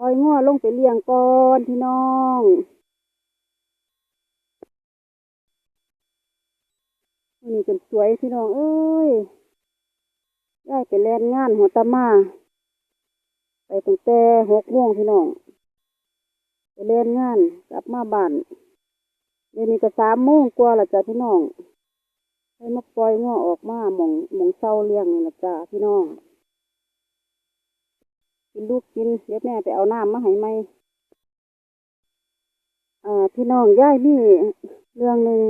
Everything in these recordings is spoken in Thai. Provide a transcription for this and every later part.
ปล่อยงัวลงไปเลี้ยงก่อนพี่น้องนี่เป็นสวยพี่น้อง เอ้ยย้ไปแล่นงานหัวตะมา ไปตั้งแต่หกโมงพี่น้อง ไปเล่นงานกลับมาบ้านเดี๋ยวนี้ก็สามโมงกว่าละจ้ะพี่น้องให้มาปล่อยง้อออกมาหมองหมองเศร้าเลี้ยงนี่ละจ้ะพี่น้อง กินลูกกิน เดี๋ยวแม่ไปเอาน้ำมาให้ไหมอ่าพี่น้องย่ายมีเรื่องหนึ่ง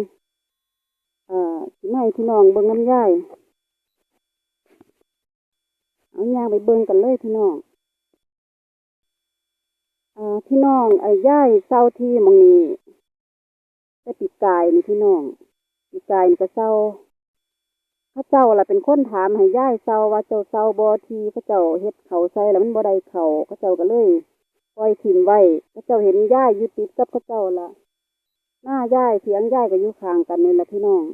อ่าสิมาให้พี่น้องเบิ่งน้ำย่ายเอายางไปเบิ่งกันเลยพี่น้องอ่าพี่น้องไอ้ย่ายเศร้าที่มองนี้แต่ปีกายนี่พี่น้องปีกายนี่ก็เศร้า ระเจ้าล่ะเป็นคนถามให้ย่ายเศร้าว่าเจ้าเศร้าบ่ทีพระเจ้าเฮ็ดเขาใส่แล้วมันบ่ได้เขาพระเจ้าก็เลยปล่อยถิ่มไว้พระเจ้าเห็นย่ายยู่ติดกับพระเจ้าล่ะหน้าย่ายเสียงย่ายก็อยู่ข้างกันนี่แหละพี่น้อง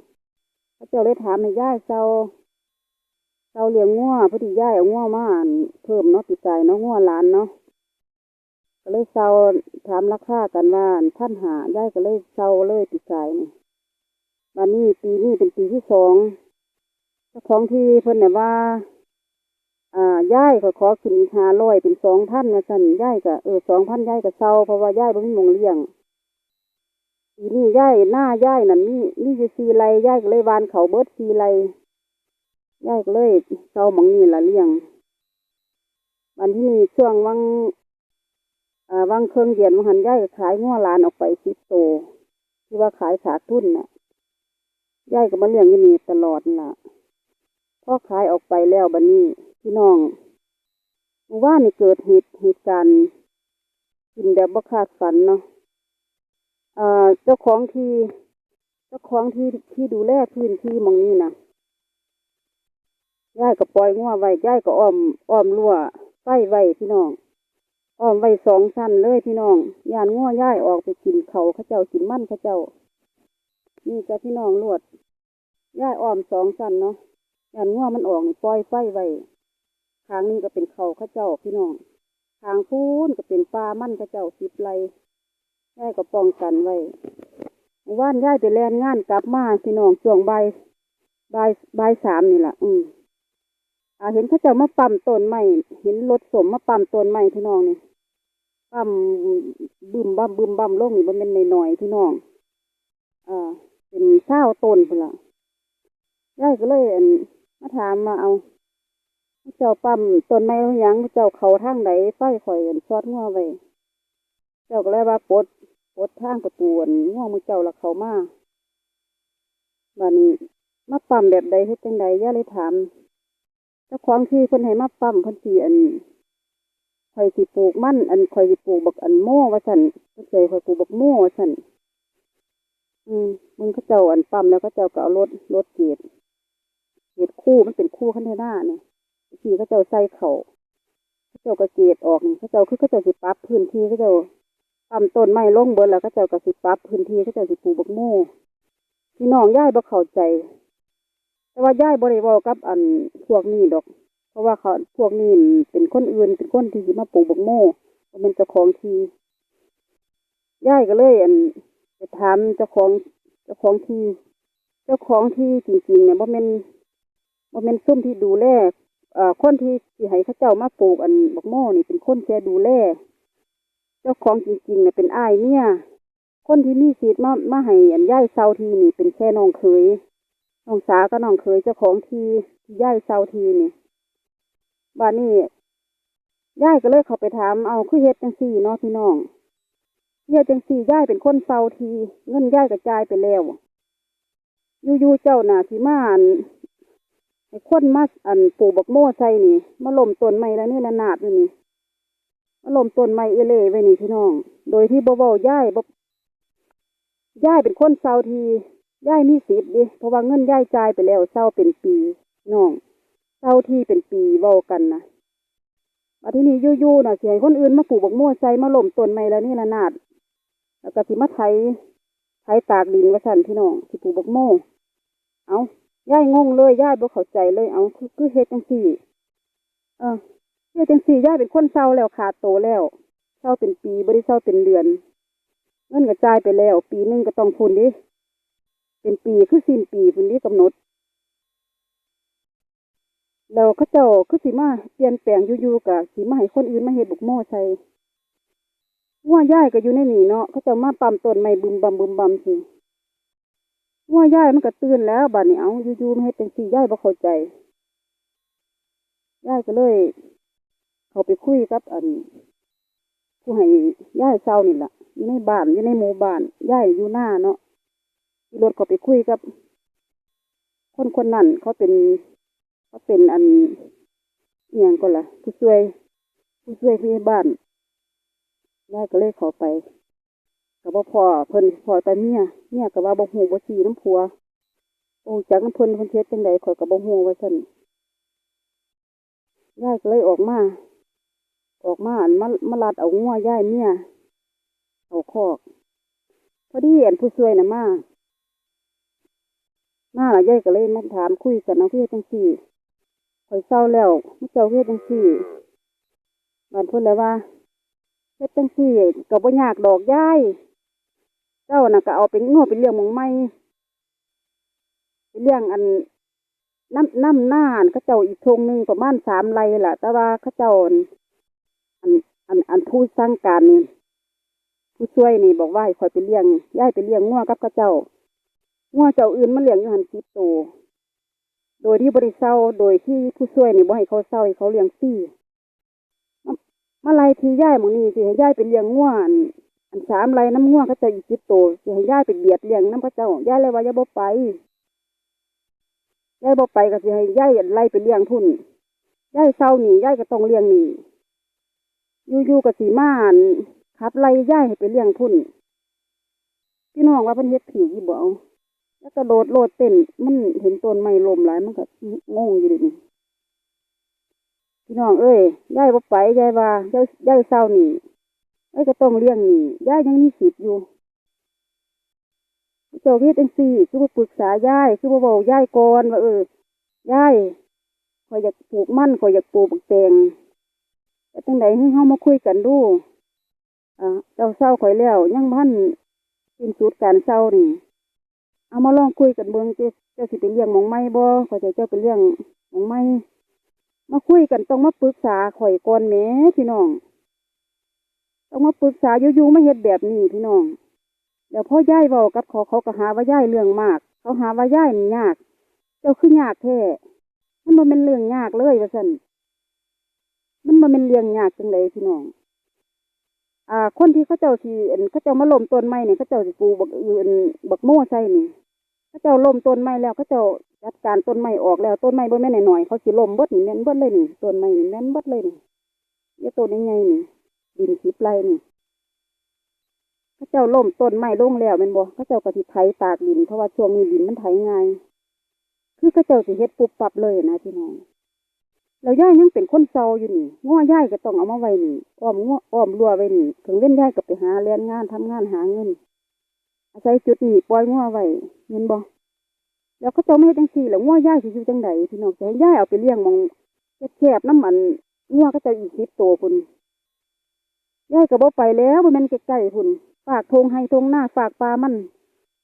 พระเจ้าเลยถามให้ย่ายเศร้าเศร้าเลี้ยงงัวพอดีย่ายเอางัวมาเพิ่มเนาะปีกายเนาะงัวหลานเนาะก็เลยเซาถามราคากันว่าท่านหาย่ายก็เลยเซาเลยปีกายนี่วันนี้ปีนี้เป็นปีที่สอง ของที่เพิ่นเนี่ยว่า อ่าย่ายก็ขอขึ้นหาร้อยเป็นสองพันนะสั่นย่ายก็เออสองพันย่ายก็เซาเพราะว่าย่ายบ่มีหมองเลี้ยงปีนี้ย่ายหน้าย่ายนั่นมีมีอยู่สี่ไรย่ายก็เลยวานเขาเบิดสี่ไรย่ายก็เลยเซาหมองนี่ละเลี้ยงวันที่นี่ช่วงวังอ่าว่างเครื่องเย็นมันหันย่ายก็ขายง้อลานออกไปสิโตที่ว่าขายขาดทุนน่ะย่ายก็มาเลี้ยงอยู่นี่ตลอดน่ะ พอขายออกไปแล้วบัดนี้พี่น้องมื่ว่านนี่เกิดเหตุเหตุการณ์กินแบบบ่คาดฝันเนาะเอ่าเจ้าของที่ เจ้าของที่ที่ดูแลพื้นที่มองนี้นะย่ายก็ปล่อยง้อไว้ย่ายก็อ้อมอ้อมรั้วไฟไว้พี่น้องอ้อมไว้สองชั้นเลยพี่น้องยานง้อย่ายออกไปกินเขาวเขาเจ้ากินมันเขาเจ้านี่จะพี่น้องลวดย่ายอ้อมสองชั้นเนาะ ยานง้อมันออกนี่ปล่อยไฟไว้ทางนี้ก็เป็นเขาเขาเจ้าพี่น้อง ทางพูนก็เป็นปลามันเขาเจ้าสิบไรย่ายก็ป้องกันไว้ว่านย่ายไปแลนงานกลับมาพี่น้องช่วงใบ่ายบ่ายบ่ายสามนี่แหละอืมอ่าเห็นเขาเจ้ามาปั๊มต้นไม้เห็นรถสมมาปั๊มต้นไม้พี่น้องนี่ปั๊มบึมบั่มบึมบั่มลงนี่มันเป็นหน่อยๆพี่น้องอ่าเป็นเศร้าต้นพุ่นละยายก็เลยอัน มาถามมาเอา เจ้าปั๊มต้นไม้ยังเจ้าเขาทางไหนไฟข่อยอั่นซอดงัวไว้เจ้าก็เลยว่าปดปดทางประตูอั่นงัวมือเจ้าละเขามาบัดนี้มาปั๊มแบบใดเฮ็ดจังใดย่าเลยถามเจ้าของที่เพิ่นให้มาปั๊มเพิ่นสิอันข่อยสิปลูกมั่นอันข่อยสิปลูกบักอันโม่ว่าซั่นเพิ่นเคยข่อยปลูกบักโม่ว่าซั่นอืมมึงเขาเจ้าอันปั๊มแล้วเขาเจ้าก็เอารถรถเกียรด เกรดคู่มันเป็นคู่คันเทน่าเนี่ยที่เขาเจ้าใส่เขาเขาเจ้าก็เกรดออกนี่เขาเจ้าคือเขาเจ้าสิปรับพื้นที่เขาเจ้าปั๊มต้นไม้ลงเบิดแล้วเขาเจ้าก็สิปรับพื้นที่เขาเจ้าสิปลูกบักโม่พี่น้องย้ายบ่เข้าใจ แต่ว่าย่ายบริวากับอันพวกนี้ดอก เพราะว่าเขาพวกนี้เป็นคนอื่นเป็นคนที่มาปลูกบักโม่บ่เป็นเจ้าของทีย่ายก็เลยอันไปถามเจ้าของเจ้าของที่ เจ้าของที่จริงๆเนี่ยบ่แม่น บ่แม่นซุ่มที่ดูแลเอ่อคนที่สิให้เขาเจ้ามาปลูกอันบักโม่นี่เป็นคนแค่ดูแลเจ้าของจริงๆเนี่ยเป็นอ้ายเนี่ยคนที่มีสิทธิ์มามาให้อันย่ายเซาทีนี่ เป็นแค่น้องเขยน้องสาก็น้องเคยเจ้าของทีที่ย่ายเซาทีนี่บ้านนี้ย่ายก็เลยเขาไปถามเอาคือเฮ็ดจังสี่เนาะพี่น้องเฮ็ดจังสี่ย่ายเป็นคนเซาที เงินย่ายกระจายไปแล้วอยู่ๆเจ้าน่ะสิมาอัน คนมาอันปลูกบักโม่ใส่นี่มาล้มต้นไม้แล้วนี่นานาดอยู่นี่มาล้มต้นไม้เอเล่ไว้นี่พี่น้อง โดยที่บ่เว้าย่ายบ่ย่ายเป็นคนเซาทีย่ายมีสิทธิ์ดิเพราะว่าเงินย่ายจ่ายไปแล้วเศร้าเป็นปีน้องเศร้าที่เป็นปีเว้ากันนะมาที่นี่ยู่ๆน่ะเสียคนอื่นมาปลูกบักโม่ใส่มาล่มต้นไม้แล้วนี่ละนาดแล้วก็สิมาไถไถตากดินว่าสั่นพี่น้องสิปลูกบักโม่เอา ย่ายงงเลยย่ายบ่เข้าใจเลยเอาคือคือเฮ็ดจังสี่ เออเฮ็ดจังสี่ย่ายเป็นคนเศร้าแล้วขาดโตแล้วเศร้าเป็นปีบ่ได้เศร้าเป็นเดือน เงินกระจายไปแล้ว ปีหนึงก็ต้องพุ่นดิเป็นปีคือสิ้นปีพุ่นดิกำหนดแล้วเขาเจ้าคือสิมาเปลี่ยนแปลงอยู่ๆกะสิมาให้คนอื่นมาเฮ็ดบุกโม่ใส่งัวย่ายก็อยู่ในนี่เนาะเขาเจ้ามาปั๊มต้นไม้บึมบำบึมบำสิ งัวย่ายมันก็ตื่นแล้วบัดนี้เอาอยู่ๆมาเฮ็ดจังซี่ย่ายบ่เข้าใจย่ายก็เลย เขาไปคุยกับ อัน ผู้ให้ย่ายเศร้านี่ล่ะอยู่ในบ้านอยู่ในหมู่บ้านย่ายอยู่หน้าเนาะขี่รถเขาไปคุยกับ คนคนนั้นเขาเป็นเขาเป็นอันเอียงก็ล่ะผู้ช่วย ผู้ช่วยผู้ใหญ่บ้านย่ายก็เลยเขอไป กับบ่พอเพิ่นพอแต่เมียเมียก็ว่าบ่ฮู้บ่ซีน้ำผัวโอ้จักน้ำเพิ่นเพิ่นเฮ็ดจังไดข่อยก็บ่ฮู้ว่าซั่นย่ายก็เลยออกมาออกมาอันมามาลัดเอางัวย่ายเมียเอาคอกพอดีอันผู้ช่วยน่ะมามาล่ะย่ายก็เลยมาถามคุยกันเอาเฮ็ดจังซี่ข่อยเศร้าแล้วมื้อเจ้าเฮ็ดจังซี่บ้านเพิ่นเลยว่าเฮ็ดจังซี่ก็บ่ยากดอกย่าย เจ้าน่ะก็เอาเป็นงัวเป็นเลี้ยงมองใหม่เป็นเลี้ยงอันน้ำน้ำหน้าอันเขาเจ้าอีกทงหนึ่งประมาณสามไร่ล่ะ แต่ว่าเขาเจ้าอันอันอันผู้สร้างการนี่ผู้ช่วยนี่บอกว่าให้คอยไปเลี้ยงย้ายไปเลี้ยงงัวกับเขาเจ้างัวเจ้าอื่นมาเลี้ยงอยู่หันสิบตัวโดยที่บริเซาโดยที่ผู้ช่วยนี่บ่ให้เขาเศร้าให้เขาเลี้ยงฟรีมามาไลที่ย้ายมองนี้สิให้ย้ายไปเลี้ยงงัว อันสามไรน้ำงัวเขาจ้าอีกสิบตัวสิให้ย้าไปเบียดเลี้ยงน้ำเขาเจ้าย้ายเลยว่าอย่าบ่ไปย้าบ่ไปก็สิให้ย้าไล่ไปเลี้ยงพุ่นย้าเศร้าหนีย้าก็ต้องเลี้ยงหนี่อยู่ๆกับสีม่านขับไล่ย่าให้ไปเลี้ยงพุ่นพี่น้องว่าเพิ่นเฮ็ดผิวยี่บ่เอาแล้วก็โดดโลดเต้นมันเห็นต้นไม้ลมหลายมันก็งงอยู่ดินี่พี่น้องเอ้ยย่ายบ่ไปย่ายว่าย่ายย่ายเศร้าหนี ไอ้ก็ต้องเลี้ยงนี่ย่ายยังมีสิทธิ์อยู่ เจ้าเฮ็ดจังซี่คือบ่ปรึกษาย่ายคือบ่เว้าย่ายก่อนว่าเออย่ายข่อยอยากปลูกมันข่อยอยากปลูกบักแตงแต่จังใดให้เฮามาคุยกันดูอ่าเจ้าเศร้าข่อยแล้วยังพันสิ้นสุดการเศร้านี่ เอามาลองคุยกันเบิ่งเจ้าเจ้าสิไปเลี้ยงมองไม้บ่ข่อยจะเจ้าไปเลี้ยงมองไม้มาคุยกันต้องมาปรึกษาข่อยก่อนแหมพี่น้อง ต้องมาปรึกษาอยู่ๆมาเฮ็ดแบบนี้พี่น้องเดี๋ยวพ่อย่ายเว้ากับขาเขาก็หาว่าย่ายเรื่องมาก เขาหาว่าย่ายนี่ยาก เจ้าคือยากแท้มันบ่แม่นเรื่องยากเลยว่าซั่นมันบ่แมันเป็นเลี้ยงยากจังไดพี่น้องอ่า คนที่เขาเจ้าสิเขาเจ้ามาล้มต้นไม้เนี่ยเขาเจ้าสิปลูกบักอื่นบักโม่ใส่นี่เขาเจ้าล้มต้นไม้แล้วเขาเจ้าจัดการต้นไม้ออกแล้วต้นไม้บ่แม่นน้อยๆเขาสิล้มเบิดนี่แม่นเบิดเลยนี่ต้นไม้นี่แม่นเบิดเลยนี่อย่าต้นใหญ่ๆนี่ ดินสิบไรนี่เขาเจ้าล้มต้นไม้ลงแล้วแม่นบ่เขาเจ้าก็สิไถตากดินเพราะว่าช่วงนี้ดินมันไถง่ายคือเขาเจ้าสิเฮ็ดปุบปับเลยนะพี่น้องแล้วย่ายยังเป็นคนเซาอยู่นี่ง้อย่ายก็ต้องเอามาไว้นี่อ้อมง้ออ้อมรัวไว้นี่ถึงเว้นย่ายก็ไปหาเรียนงานทำงานหาเงินอาศัยจุดนี้ปล่อยง้อไว้เห็นบ่แล้วเขาเจ้าไม่จังซี่แล้วง้อย่ายสิอยู่จังใดพี่น้องจะให้ย่ายเอาไปเลี้ยงมองแคบๆน้ำมันง้อก็จะอีกสิบตัวพุ่น ย่ายก็บ่ไปแล้วบ่แม่นใกล้ๆพุ่นฝากทงให้ทงหน้าฝากปลามัน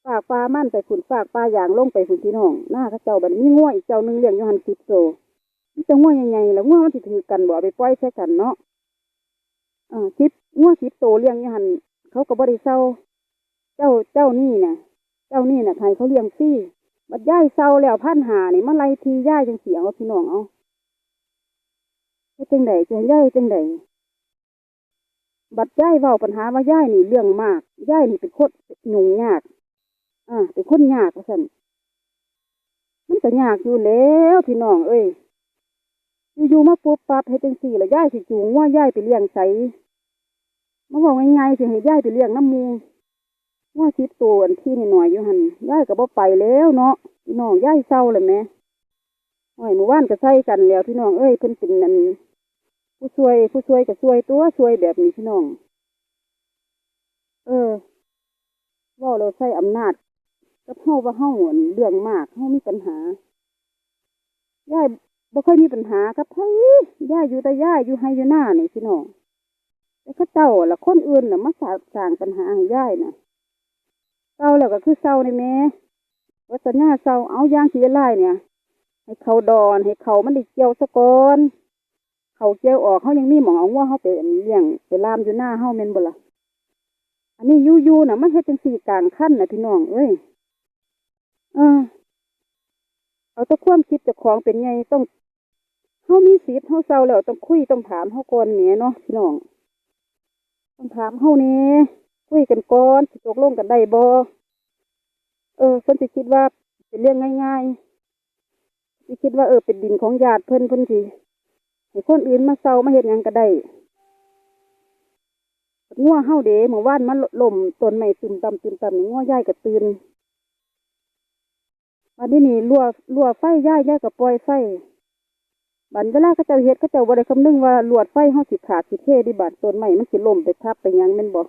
ฝากปลามันไปพุ่นฝากปลาอย่างลงไปพุ่นพี่น้องหน้าเขาเจ้าบัดนี้ง้ออีกเจ้าหนึงเลี้ยงอยู่หันสิบตัวมันจะง่วงยังไงแล้วง่วมันสิถือกันบ่ไปปล่อยใส่กันเนาะอ่าชิปง่วงชิปโตเลี้ยงอยู่หันเขาก็บ่ได้เศร้า เจ้าเจ้านี่น่ะ เจ้านี่น่ะใครเขาเลี้ยงฟรีบัดย่ายเศร้าแล้วพันหานี่มาไล่ทีย่ายจังเสียงเอาพี่น้องเอาจังไดจะให้ย่ายจังได บัดย่ายเว้าปัญหาว่าย่ายนี่เรื่องมากย่ายนี่เป็นคนยุ่งยากอ่าเป็นคนยากว่าซั่นมันก็ยากอยู่แล้วพี่น้องเอ้ยอยู่ๆมาปุ๊บปั๊บเฮ็ดจังซี่แล้วย่ายสิจูงว่าย่ายไปเลี้ยงไสมาบอกง่ายๆสิให้ย่ายไปเลี้ยงน้ำมูว่าสิบตัวอันที่น้อยอยู่หันย่ายก็บ่ไปแล้วเนาะพี่น้องย่ายเศร้าเลยแหมโอ้ยหมู่บ้านก็ใส่กันแล้วพี่น้องเอ้ยเพิ่นเป็นนั่น ผู้ช่วย ผู้ช่วยก็ช่วยตัวช่วยแบบนี้พี่น้อง เออว่าเราใช้อำนาจกับเฮาว่าเฮาอั่นเรื่องมากเฮามีปัญหายายบ่เคยมีปัญหากับไผย่าอยู่แต่ย่าอยู่ไฮอยู่หน้านี่พี่น้องแต่แต่เขาเจ้าละคนอื่นน่ะมาสาสร้างปัญหาให้ยายน่ะเศร้าแล้วก็คือเศร้าในแม่วัฒนาเศร้าเอาอย่างที่ไล่เนี่ย ให้เขาดอนให้เขามันได้เกี่ยวสะก่อน เขาเกี่ยวออกเขายังมีหมองเอาว่าเขาไปเลี้ยงไปลามอยู่หน้าเฮาแม่นบ่ล่ะอันนี้ยู่ๆน่ะมันเฮ็ดจังสี่กลางคันนะพี่น้องเอ้ยเออเอาตะความคิดจ้าของเป็นไงต้องเฮามีสิทธิ์เฮาเศร้าแล้วต้องคุยต้องถามเฮาก่อนแหมเนาะพี่น้องต้องถามเฮานี่คุยกันก่อนสิตกลงกันได้บ่เออเพิ่นสิคิดว่าเป็นเรื่องง่ายๆสิคิดว่าเออเป็นดินของญาติเพิ่นเพิ่นสิ ให้คนอื่นมาเซามาเฮ็ดหยังก็ได้งัวเฮาเด้เมื่อวานมันล่มต้นไม้ตึมตำตึมตำนี่งัวย้ายก็ตื่นวันนี้นี่รั่วรั่วไฟย้ายย้ายก็ปล่อยไฟบัดเวลาเขาเจ้าเฮ็ดเขาเจ้าบ่ได้คำนึงว่าลวดไฟเฮาสิขาดสิเทดิบาดต้นไม้มันสิล่มไปทับไปยังแม่นบ่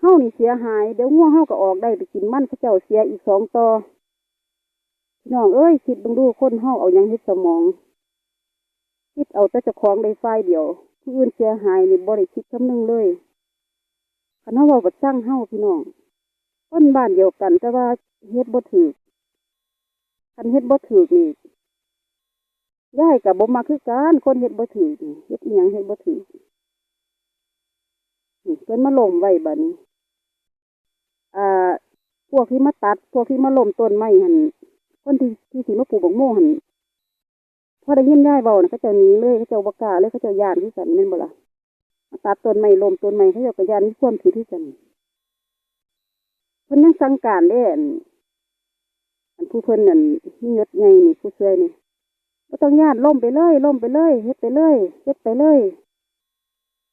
เฮานี่เสียหายเดี๋ยวงัวเฮาก็ออกได้ไปกินมันเขาเจ้าเสียอีกสองต่อพี่น้องเอ้ยคิดเบิ่งดูคนเฮาเอายังเฮ็ดสมอง คิดเอาแต่เจ้าของได้ฝ่ายเดียวผู้อื่นเสียหายนี่บ่ได้คิดคำนึงเลยคันเฮาเว้าบ่สร้างเฮ้าพี่น้องคนบ้านเดียวกันแต่ว่าเฮ็ดบ่ถูกคันเฮ็ดบ่ถูกนี่ยายก็บ่มักคือกันคนเฮ็ดบ่ถูกนี่เฮ็ดอียงเฮ็ดบ่ถูกนี่เพิ่นมาล้มไว้บัดนี้อ่าพวกที่มาตัด พวกที่มาล้มต้นไม้หันคนที่ที่สิมาปลูกบักโม่หัน พอได้ยินยายเว้าน่ะเขาเจ้าหนีเลยเขาเจ้าบกล้าเลยเขาเจ้ายานคือกันแม่นบ่ล่ะมาตัดต้นไม้ลมต้นไม้เขาเจ้าก็ย่านมีควมผิดคือกันเพิ่นยังสั่งการเด้อันผู้เพิ่นนั่นมียศใหญ่นี่ผู้ช่วยนี่บ่ต้องยานล้มไปเลยล้มไปเลยเฮ็ดไปเลยเฮ็ดไปเลย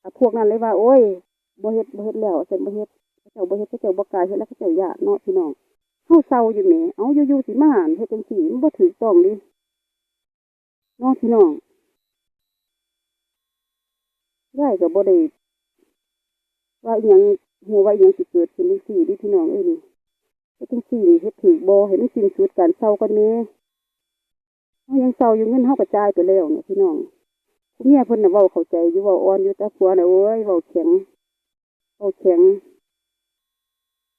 อะพวกนั้นเลยว่า โอ้ยบ่เฮ็ดบ่เฮ็ดแล้วฉันบ่เฮ็ดเจ้าบ่เฮ็ดเจ้าบ่กล้าเฮ็ดแล้วเขาเจ้ายานเนาะพี่น้องเฮาเศร้าอยู่แหมเอาอยู่ๆสิมาหันเฮ็ดจังซี่มันบ่ถูกต้องดิ น้องพี่น้องยายก็บ่ได้ว่าอหยังหัวว่าอหยังสิเกิดขึ้นจังซี่ดิพี่น้องเอ้ยนี่เฮ็ดจังซี่นี่เฮ็ดถูกบ่ให้มันสิ้นสุดการเศร้ากันแหม่เฮายังเศร้าอยู่เงินเฮากระจายไปแล้วเนี่ยพี่น้องผู้เมียเพิ่นน่ะเว้าเข้าใจอยู่เว้าอ่อนอยู่แต่ผัวน่ะโอ้ยเว้าแข็งเว้าแข็ง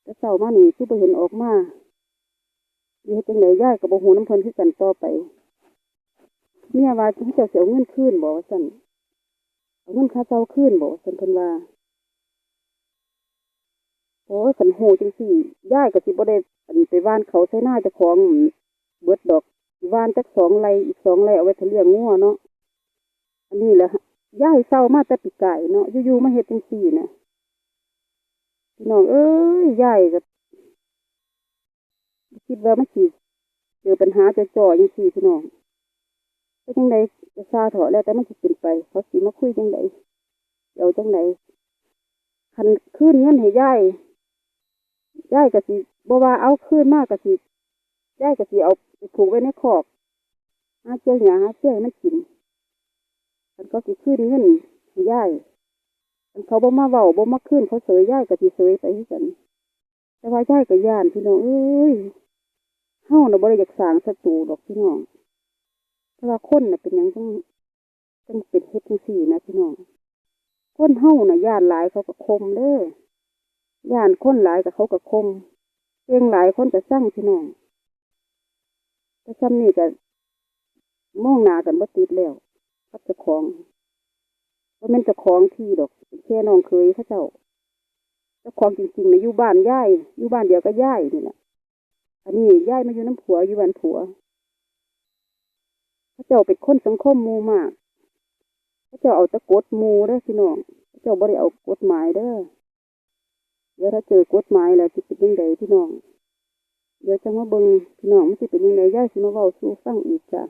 แต่เศร้ามานี่คือบ่เห็นออกมาสิเฮ็ดจังไดยายก็บ่ฮู้นำเพิ่นคือกันต่อไป เมียว่าที่เจ้าเสียเงินคืนบอกว่าสั่นเอาเงินค่าเจ้าคืนบอกว่าสั่นเพิ่นว่าโอ้ยขันหูจังสี่ย่ายก็สิบ่ได้อันไปว่านเขาใช้หน้าจ้าของเบิดดอกว่านจักสองไรอีกสองไรเอาไว้ทะเลียงงัวเนาะอันนี้แหละย่ายเศร้ามาแต่ปีไก่เนาะอยู่ๆมาเฮ็ดจังสี่นะพี่น้องเอ้ยย่ายก็คิดว่ามันสิเจอปัญหาจะจ่อๆจังสี่พี่น้อง ไปจังไดจะซาเถอะแล้วแต่มันสิเป็นไป เขาสิมาคุยจังไดเดี๋ยวจังไดคันคืนเงินให้ยายยายก็สิบ่ว่าเอาคืนมากก็สิยายก็สิเอาไปผูกไว้ในคอกหาเจียวหยาหาเจียวมันกินคันเขาสิคืนเงินให้ยายคันเขาบ่มาเว้าบ่มาคืนเขาเสยยายก็สิเสยไปคือกัน แต่ว่ายายก็ย่านพี่น้องเอ้ยเฮาน่ะบ่ได้อยากสร้างศัตรูดอกพี่น้อง ว่าคนน่ะเป็นหยังจังจังเป็นเฮ็ดจังซี่นะพี่น้องคนเฮาน่ะย่านหลายเขาก็คมเด้อย่านคนหลายกับเขาก็คมเพียงหลายคนก็สร้างพี่น้องแต่ซ้ำนี่ก็มองหน้ากันบ่ติดแล้วกับเจ้าของว่าม่นเจ้าของที่ดอกแค่น้องเคยเขาเจ้าเจ้าของจริงๆนะอยู่บ้านย่ายอยู่บ้านเดียวก็ย่ายนี่แหละอันนี้ย่ายมาอยู่น้ำผัวอยู่บ้านผัว พระเจ้าเป็นคนสังคมมูมากพระเจ้าเอาตะกดมูเด้อพี่น้องพระเจ้าบ่ได้เอากฎหมายเด้อเดี๋ยวถ้าเจอกฎหมายแล้วสิเป็นยังไงพี่น้อง เดี๋ยวจะมาเบิ่งพี่น้องมันสิเป็นยังไงย่าสิมาเว้าสู้ฟังอีกจ้ะ